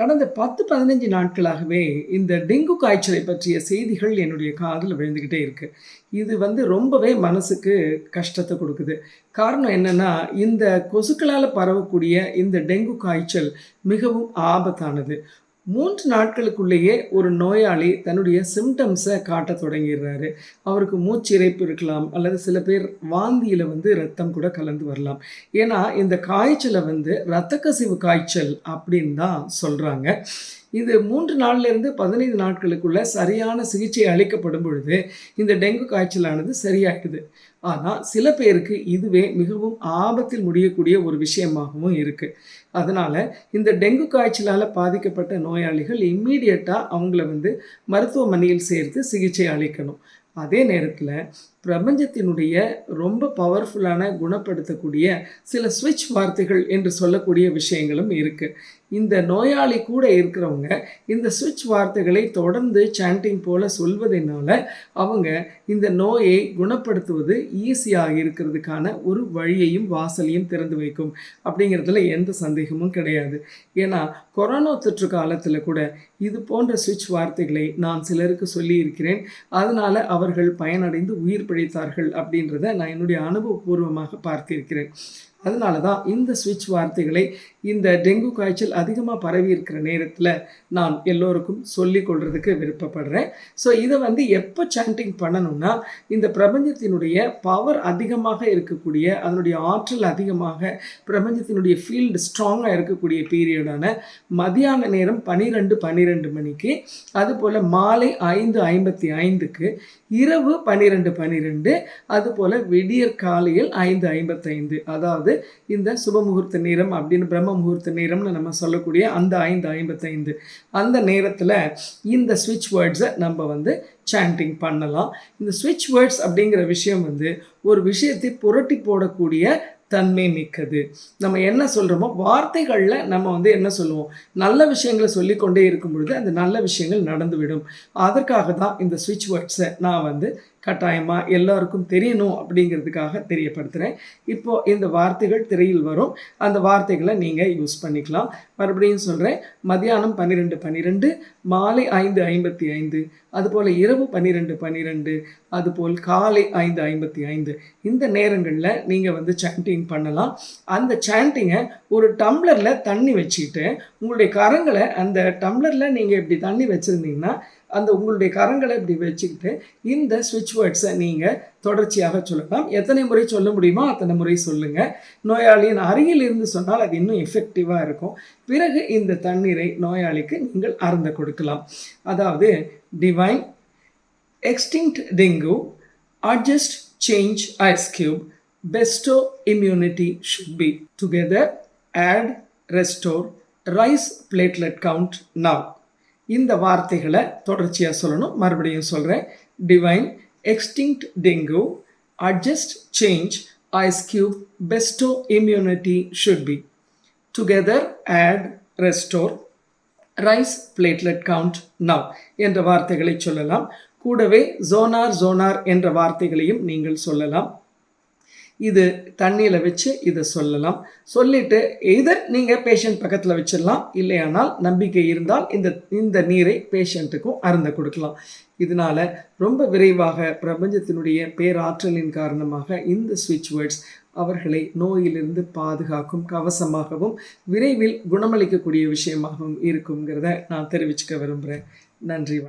கடந்த பத்து பதினஞ்சு நாட்களாகவே இந்த டெங்கு காய்ச்சலை பற்றிய செய்திகள் என்னுடைய காதில் விழுந்துக்கிட்டே இருக்கு. இது வந்து ரொம்பவே மனசுக்கு கஷ்டத்தை கொடுக்குது. காரணம் என்னென்னா இந்த கொசுக்களால் பரவக்கூடிய இந்த டெங்கு காய்ச்சல் மிகவும் ஆபத்தானது. மூன்று நாட்களுக்குள்ளேயே ஒரு நோயாளி தன்னுடைய சிம்டம்ஸை காட்ட தொடங்கிடுறாரு. அவருக்கு மூச்சு இறைப்பு இருக்கலாம் அல்லது சில பேர் வாந்தியில் வந்து ரத்தம் கூட கலந்து வரலாம். ஏன்னா இந்த காய்ச்சலை வந்து இரத்த கசிவு காய்ச்சல் அப்படின்னு தான் சொல்கிறாங்க இது மூன்று நாள்லேருந்து பதினைந்து நாட்களுக்குள்ள சரியான சிகிச்சை அளிக்கப்படும் பொழுது இந்த டெங்கு காய்ச்சலானது சரியாகுது ஆனால் சில பேருக்கு இதுவே மிகவும் ஆபத்தில் முடியக்கூடிய ஒரு விஷயமாகவும் இருக்குது அதனால் இந்த டெங்கு காய்ச்சலால் பாதிக்கப்பட்ட நோயாளிகள் இம்மீடியட்டாக அவங்கள வந்து மருத்துவமனையில் சேர்த்து சிகிச்சை அளிக்கணும். அதே நேரத்தில் பிரபஞ்சத்தினுடைய ரொம்ப பவர்ஃபுல்லான குணப்படுத்தக்கூடிய சில ஸ்விட்ச் வார்த்தைகள் என்று சொல்லக்கூடிய விஷயங்களும் இருக்குது இந்த நோயாளி கூட இருக்கிறவங்க இந்த ஸ்விட்ச் வார்த்தைகளை தொடர்ந்து சாண்டிங் போல சொல்வதனால அவங்க இந்த நோயை குணப்படுத்துவது ஈஸியாக இருக்கிறதுக்கான ஒரு வழியையும் வாசலையும் திறந்து வைக்கும் அப்படிங்கிறதுல எந்த சந்தேகமும் கிடையாது. ஏன்னா கொரோனா தொற்று காலத்தில் கூட இது போன்ற ஸ்விட்ச் வார்த்தைகளை நான் சிலருக்கு சொல்லியிருக்கிறேன். அதனால் அவர்கள் பயனடைந்து உயிர் பிழைத்தார்கள் அப்படின்றத நான் என்னுடைய அனுபவபூர்வமாக பார்த்திருக்கிறேன். அதனால தான் இந்த சுவிட்ச் வார்த்தைகளை இந்த டெங்கு காய்ச்சல் அதிகமாக பரவி இருக்கிற நேரத்தில் நான் எல்லோருக்கும் சொல்லி கொள்றதுக்கு விருப்பப்படுறேன். ஸோ இதை வந்து எப்போ சாண்டிங் பண்ணணும்னா இந்த பிரபஞ்சத்தினுடைய பவர் அதிகமாக இருக்கக்கூடிய அதனுடைய ஆற்றல் அதிகமாக பிரபஞ்சத்தினுடைய ஃபீல்டு ஸ்ட்ராங்காக இருக்கக்கூடிய பீரியடான மதியான நேரம் பன்னிரெண்டு பன்னிரெண்டு மணிக்கு அதுபோல் மாலை ஐந்து ஐம்பத்தி ஐந்துக்கு இரவு பன்னிரெண்டு பன்னிரெண்டு அதுபோல் விடியற் காலையில் ஐந்து ஐம்பத்தைந்து அதாவது இந்த சுபமுகூர்த்த நேரம் அப்படின்னு பிரம்ம முகூர்த்த நேரம்னு நம்ம சொல்லக்கூடிய அந்த ஐந்து ஐம்பத்தைந்து. அந்த நேரத்தில் இந்த ஸ்விட்ச் வேர்ட்ஸை நம்ம வந்து சாண்டிங் பண்ணலாம். இந்த ஸ்விட்ச் வேர்ட்ஸ் அப்படிங்கிற விஷயம் வந்து ஒரு விஷயத்தை புரட்டி போடக்கூடிய தன்மை மிக்கது. நம்ம என்ன சொல்கிறோமோ வார்த்தைகளில் நம்ம வந்து என்ன சொல்லுவோம்? நல்ல விஷயங்களை சொல்லிக்கொண்டே இருக்கும் பொழுது அந்த நல்ல விஷயங்கள் நடந்துவிடும். அதற்காக தான் இந்த ஸ்விட்ச் வேர்ட்ஸை நான் வந்து கட்டாயமாக எல்லாருக்கும் தெரியணும் அப்படிங்கிறதுக்காக தெரியப்படுத்துகிறேன் இப்போது இந்த வார்த்தைகள் திரையில் வரும். அந்த வார்த்தைகளை நீங்கள் யூஸ் பண்ணிக்கலாம். மறுபடியும் சொல்கிறேன் மதியானம் பன்னிரெண்டு பன்னிரெண்டு மாலை ஐந்து ஐம்பத்தி ஐந்து அதுபோல் இரவு பன்னிரெண்டு பன்னிரெண்டு அதுபோல் காலை ஐந்து ஐம்பத்தி ஐந்து. இந்த நேரங்களில் நீங்கள் வந்து சாண்டிங் பண்ணலாம். அந்த சாண்டிங்கை ஒரு டம்ளரில் தண்ணி வச்சுக்கிட்டு உங்களுடைய கரங்களை அந்த டம்ளரில் நீங்கள் இப்படி தண்ணி வச்சுருந்தீங்கன்னா அந்த உங்களுடைய கரங்களை இப்படி வச்சுக்கிட்டு இந்த ஸ்விட்ச் வேர்ட்ஸை நீங்கள் தொடர்ச்சியாக சொல்லலாம். எத்தனை முறை சொல்ல முடியுமோ அத்தனை முறை சொல்லுங்கள் நோயாளியின் அருகில் இருந்து சொன்னால் அது இன்னும் எஃபெக்டிவாக இருக்கும். பிறகு இந்த தண்ணீரை நோயாளிக்கு நீங்கள் அருந்த கொடுக்கலாம். அதாவது divine extinct dengue adjust change ice cube pesto immunity should be together add restore raise platelet count now இந்த வார்த்தைகளை தொடர்ச்சியாக சொல்லணும். மறுபடியும் சொல்கிறேன் divine extinct dengue adjust change ice cube pesto immunity should be together add restore raise platelet count now என்ற வார்த்தைகளை சொல்லலாம். கூடவே ஜோனார் ஜோனார் என்ற வார்த்தைகளையும் நீங்கள் சொல்லலாம். இது தண்ணியில் வச்சு இதை சொல்லலாம். சொல்லிட்டு இதை நீங்கள் பேஷண்ட் பக்கத்தில் வச்சிடலாம். இல்லையானால் நம்பிக்கை இருந்தால் இந்த இந்த நீரை பேஷண்ட்டுக்கும் அருந்த கொடுக்கலாம். இதனால் ரொம்ப விரைவாக பிரபஞ்சத்தினுடைய பேராற்றலின் காரணமாக இந்த ஸ்விட்ச் வேர்ட்ஸ் அவர்களை நோயிலிருந்து பாதுகாக்கும் கவசமாகவும் விரைவில் குணமளிக்கக்கூடிய விஷயமாகவும் இருக்குங்கிறத நான் தெரிவிச்சுக்க விரும்புகிறேன் நன்றி